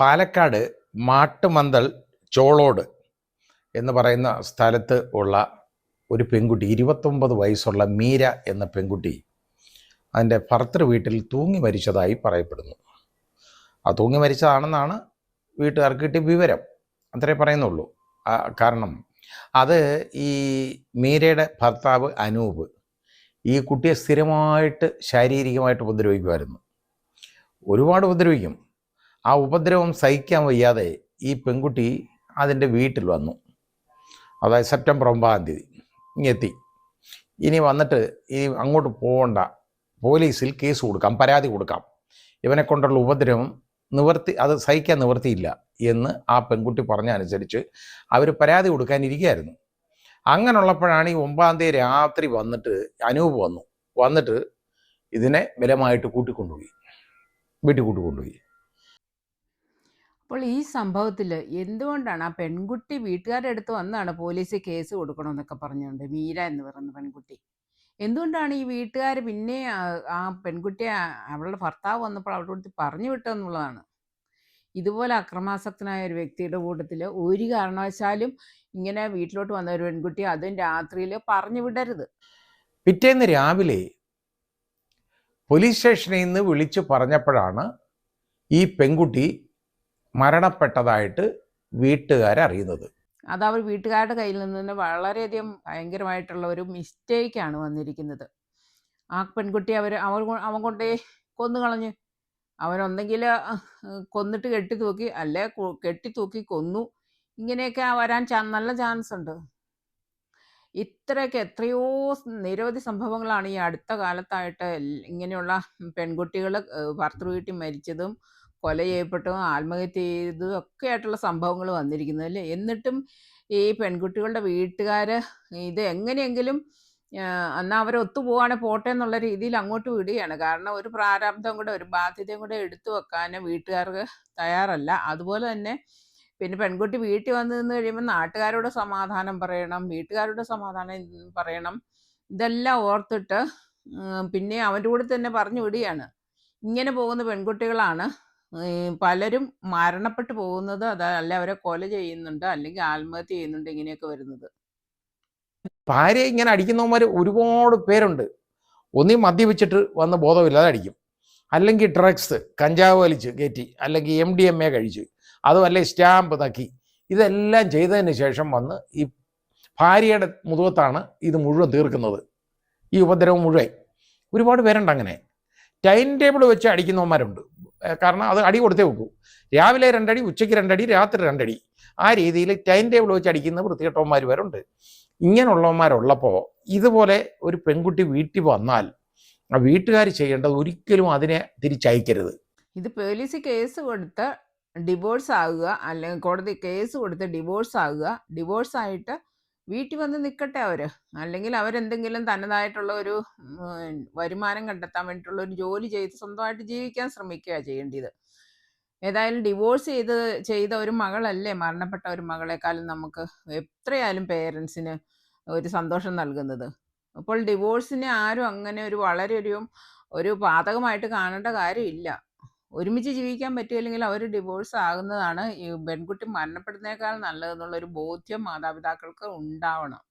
പാലക്കാട് മാട്ടുമന്തൽ ചോളോട് എന്ന് പറയുന്ന സ്ഥലത്ത് ഉള്ള ഒരു പെൺകുട്ടി ഇരുപത്തൊമ്പത് വയസ്സുള്ള മീര എന്ന പെൺകുട്ടി അതിന്റെ ഭർത്തൃ വീട്ടിൽ തൂങ്ങി മരിച്ചതായി പറയപ്പെടുന്നു. ആ തൂങ്ങി മരിച്ചതാണെന്നാണ് വീട്ടുകാർക്ക് കിട്ടിയ വിവരം. അത്രേ പറയുന്നുള്ളൂ. കാരണം അത് ഈ മീരയുടെ ഭർത്താവ് അനൂപ് ഈ കുട്ടിയെ സ്ഥിരമായിട്ട് ശാരീരികമായിട്ട് ഉപദ്രവിക്കുമായിരുന്നു. ഒരുപാട് ഉപദ്രവിക്കും. ആ ഉപദ്രവം സഹിക്കാൻ വയ്യാതെ ഈ പെൺകുട്ടി അതിന്റെ വീട്ടിൽ വന്നു. അതായത് സെപ്റ്റംബർ ഒമ്പതാം തീയതി ഇങ്ങെത്തി ഇനി വന്നിട്ട് ഇനി അങ്ങോട്ട് പോകണ്ട. പോലീസിൽ കേസ് കൊടുക്കാം പരാതി കൊടുക്കാം. ഇവനെ കൊണ്ടുള്ള ഉപദ്രവം നിവർത്തി അത് സഹിക്കാൻ നിവർത്തിയില്ല എന്ന് ആ പെൺകുട്ടി പറഞ്ഞ അനുസരിച്ച് അവർ പരാതി കൊടുക്കാനിരിക്കുകയായിരുന്നു അങ്ങനെയുള്ളപ്പോഴാണ് ഈ ഒമ്പതാം തീയതി രാത്രി വന്നിട്ട് അനൂപ് വന്നു. വന്നിട്ട് ഇതിനെ ബലമായിട്ട് കൂട്ടിക്കൊണ്ടുപോയി. വീട്ടിൽ കൂട്ടിക്കൊണ്ടുപോയി അപ്പോൾ ഈ സംഭവത്തിൽ എന്തുകൊണ്ടാണ് ആ പെൺകുട്ടി വീട്ടുകാരുടെ അടുത്ത് വന്നാണ് പോലീസ് കേസ് കൊടുക്കണമെന്നൊക്കെ പറഞ്ഞുകൊണ്ട് മീര എന്ന് പറയുന്ന പെൺകുട്ടി? എന്തുകൊണ്ടാണ് ഈ വീട്ടുകാർ പിന്നെ ആ പെൺകുട്ടിയെ അവളുടെ ഭർത്താവ് വന്നപ്പോൾ അവളുടെ അടുത്ത് പറഞ്ഞു വിട്ടെന്നുള്ളതാണ് ഇതുപോലെ അക്രമാസക്തനായ ഒരു വ്യക്തിയുടെ കൂട്ടത്തിൽ ഒരു കാരണവശാലും ഇങ്ങനെ വീട്ടിലോട്ട് വന്ന ഒരു പെൺകുട്ടി അതും രാത്രിയിൽ പറഞ്ഞു വിടരുത്. പിറ്റേന്ന് രാവിലെ പോലീസ് സ്റ്റേഷനിൽ നിന്ന് വിളിച്ചു പറഞ്ഞപ്പോഴാണ് ഈ പെൺകുട്ടി മരണപ്പെട്ടതായിട്ട് വീട്ടുകാരറിയുന്നത് അത് അവർ വീട്ടുകാരുടെ കയ്യിൽ നിന്ന് തന്നെ വളരെയധികം ഭയങ്കരമായിട്ടുള്ള ഒരു മിസ്റ്റേക്കാണ് വന്നിരിക്കുന്നത്. ആ പെൺകുട്ടി അവർ അവർ അവൻ കൊണ്ടേ കൊന്നു കളഞ്ഞ്. അവനൊന്നെങ്കിൽ കൊന്നിട്ട് കെട്ടി തൂക്കി അല്ലെ കെട്ടി തൂക്കി കൊന്നു. ഇങ്ങനെയൊക്കെ വരാൻ നല്ല ചാൻസ് ഉണ്ട്. ഇത്രയൊക്കെ എത്രയോ നിരവധി സംഭവങ്ങളാണ് ഈ അടുത്ത കാലത്തായിട്ട് ഇങ്ങനെയുള്ള പെൺകുട്ടികൾ ഭർത്തൃ വീട്ടിൽ മരിച്ചതും കൊല ചെയ്യപ്പെട്ടതും ആത്മഹത്യ ചെയ്തതും ഒക്കെ ആയിട്ടുള്ള സംഭവങ്ങൾ വന്നിരിക്കുന്നത് അല്ലേ? എന്നിട്ടും ഈ പെൺകുട്ടികളുടെ വീട്ടുകാർ ഇത് എങ്ങനെയെങ്കിലും എന്നാൽ അവർ ഒത്തുപോവാണെ പോട്ടെ എന്നുള്ള രീതിയിൽ അങ്ങോട്ട് വിടുകയാണ്. കാരണം ഒരു പ്രാരാബ്ദം കൂടെ ഒരു ബാധ്യതയും കൂടെ എടുത്തു വെക്കാൻ വീട്ടുകാർക്ക് തയ്യാറല്ല. അതുപോലെ തന്നെ പിന്നെ പെൺകുട്ടി വീട്ടിൽ വന്നു നിന്ന് കഴിയുമ്പോൾ നാട്ടുകാരോട് സമാധാനം പറയണം വീട്ടുകാരോട് സമാധാനം പറയണം. ഇതെല്ലാം ഓർത്തിട്ട് പിന്നെ അവന്റെ കൂടെ തന്നെ പറഞ്ഞു വിടുകയാണ്. ഇങ്ങനെ പോകുന്ന പെൺകുട്ടികളാണ് പലരും മരണപ്പെട്ടു പോകുന്നത് അതല്ല അവരെ കൊല ചെയ്യുന്നുണ്ട് അല്ലെങ്കിൽ ആത്മഹത്യ ചെയ്യുന്നുണ്ട് ഇങ്ങനെയൊക്കെ വരുന്നത്. ഭാര്യ ഇങ്ങനെ അടിക്കുന്നവന്മാർ ഒരുപാട് പേരുണ്ട്. ഒന്നീ മദ്യപിച്ചിട്ട് വന്ന് ബോധമില്ലാതെ അടിക്കും. അല്ലെങ്കിൽ ഡ്രഗ്സ് കഞ്ചാവ് വലിച്ച് കയറ്റി അല്ലെങ്കിൽ എം ഡി എം എ കഴിച്ച് അതുമല്ലേ സ്റ്റാമ്പ് തക്കി. ഇതെല്ലാം ചെയ്തതിന് ശേഷം വന്ന് ഈ ഭാര്യയുടെ മുതുകത്താണ് ഇത് മുഴുവൻ തീർക്കുന്നത്. ഈ ഉപദ്രവം മുഴുവൻ. ഒരുപാട് പേരുണ്ട് അങ്ങനെ. ടൈം ടേബിൾ വെച്ച് അടിക്കുന്നവന്മാരുണ്ട്. കാരണം അത് അടി കൊടുത്തേ വെക്കൂ രാവിലെ രണ്ടടി ഉച്ചയ്ക്ക് രണ്ടടി രാത്രി രണ്ടടി. ആ രീതിയിൽ ടൈം ടേബിൾ വെച്ച് അടിക്കുന്ന വൃത്തികെട്ടവന്മാർ വരുണ്ട് ഇങ്ങനെയുള്ളവന്മാരുള്ളപ്പോൾ ഇതുപോലെ ഒരു പെൺകുട്ടി വീട്ടിൽ വന്നാൽ ആ വീട്ടുകാർ ചെയ്യേണ്ടത് ഒരിക്കലും അതിനെ തിരിച്ചയക്കരുത്. ഇത് പോലീസ് കേസ് കൊടുത്ത് ഡിവോഴ്സ് ആകുക അല്ലെങ്കിൽ കോടതി കേസ് കൊടുത്ത് ഡിവോഴ്സ് ആകുക ഡിവോഴ്സ് ആയിട്ട് വീട്ടിൽ വന്ന് നിൽക്കട്ടെ അവർ അല്ലെങ്കിൽ അവരെന്തെങ്കിലും തനതായിട്ടുള്ള ഒരു വരുമാനം കണ്ടെത്താൻ വേണ്ടിയിട്ടുള്ള ഒരു ജോലി ചെയ്ത് സ്വന്തമായിട്ട് ജീവിക്കാൻ ശ്രമിക്കുക ചെയ്യേണ്ടത്. ഏതായാലും ഡിവോഴ്സ് ചെയ്ത് ചെയ്ത ഒരു മകളല്ലേ മരണപ്പെട്ട ഒരു മകളെക്കാളും നമുക്ക് എത്രയായാലും പേരൻസിന് ഒരു സന്തോഷം നൽകുന്നത്. അപ്പോൾ ഡിവോഴ്സിനെ ആരും അങ്ങനെ ഒരു വളരെ ഒരു ഒരു പാതകമായിട്ട് കാണേണ്ട കാര്യമില്ല. ഒരുമിച്ച് ജീവിക്കാൻ പറ്റുമില്ലെങ്കിൽ അവർ ഡിവോഴ്സ് ആകുന്നതാണ് ഈ പെൺകുട്ടി മരണപ്പെടുന്നതിനേക്കാൾ നല്ലതെന്നുള്ള ഒരു ബോധ്യം മാതാപിതാക്കൾക്ക് ഉണ്ടാവണം.